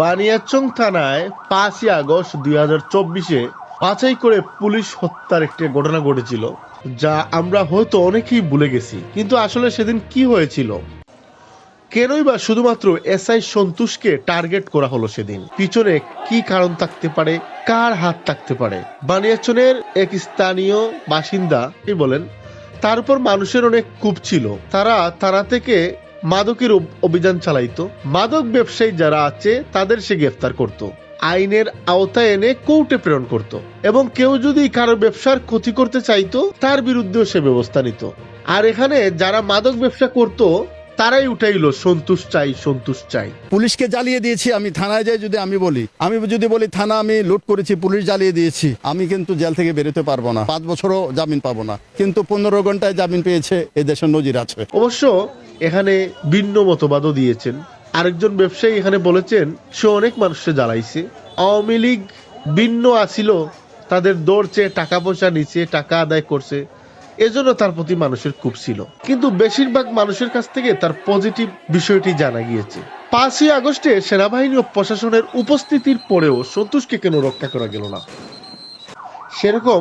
বানিয়াচং থানায় পাঁচই আগস্ট দুই হাজার চব্বিশে বাছাই করে পুলিশ হত্যার একটি ঘটনা ঘটেছিল, যা আমরা হয়তো অনেকেই ভুলে গেছি। কিন্তু আসলে সেদিন কি হয়েছিল? কেনই বা শুধুমাত্র এসআই সন্তোষকে টার্গেট করা হলো সেদিন? পিছনে কি কারণ থাকতে পারে? কার হাত থাকতে পারে? বানিয়াচনের এক স্থানীয় বাসিন্দা বলেন, তার উপর মানুষের অনেক কূপ ছিল। তারা তারা থেকে মাদকের অভিযান চালাইত। মাদক ব্যবসায়ী যারা আছে, তাদের সে গ্রেফতার করত। আইনের আওতায় এনে কোর্টে প্রেরণ করত এবং কেউ যদি কারও ব্যবসার ক্ষতি করতে চাইতো, তার বিরুদ্ধেও সে ব্যবস্থা নিত। আর এখানে যারা মাদক ব্যবসা করত তারাই উঠাইলো সন্তুষ্ট চাই সন্তুষ্ট চাই। পুলিশকে জ্বালিয়ে দিয়েছি আমি থানায় যাই যদি আমি বলি। আমি যদি বলি থানা আমি লুট করেছি পুলিশ জ্বালিয়ে দিয়েছি আমি কিন্তু জেল থেকে বেরোতে পারব না। পাঁচ বছরও জামিন পাবো না। কিন্তু পনেরো ঘন্টায় জামিন পেয়েছে এ দেশের নজির আছে। অবশ্য এখানে ভিন্ন মতবাদও দিয়েছেন। আরেকজন ব্যবসায়ী এখানে বলেছেন সে অনেক মানুষকে জ্বালাইছে। আওয়ামী লীগ ভিন্ন আসিল তাদের দৌড়ছে টাকা পয়সা নিচ্ছে টাকা আদায় করছে। এজন্য তার প্রতি মানুষের খুব ছিল। কিন্তু বেশিরভাগ মানুষের কাছ থেকে তার পজিটিভ বিষয়টি জানা গিয়েছে। পাঁচই আগস্টে সেনাবাহিনী ও প্রশাসনের উপস্থিতির পরেও সন্তোষকে কেন রক্ষা করা গেল না? সেরকম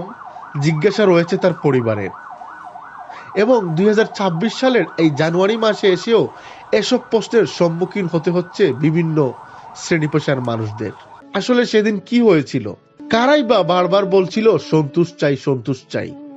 জিজ্ঞাসা রয়েছে তার পরিবারের এবং দুই হাজার ছাব্বিশ সালের এই জানুয়ারি মাসে এসেও এসব প্রশ্নের সম্মুখীন হতে হচ্ছে বিভিন্ন শ্রেণি পেশার মানুষদের। আসলে সেদিন কি হয়েছিল? কারাই বা বারবার বলছিল সন্তুষ্ট চাই সন্তুষ্ট চাই।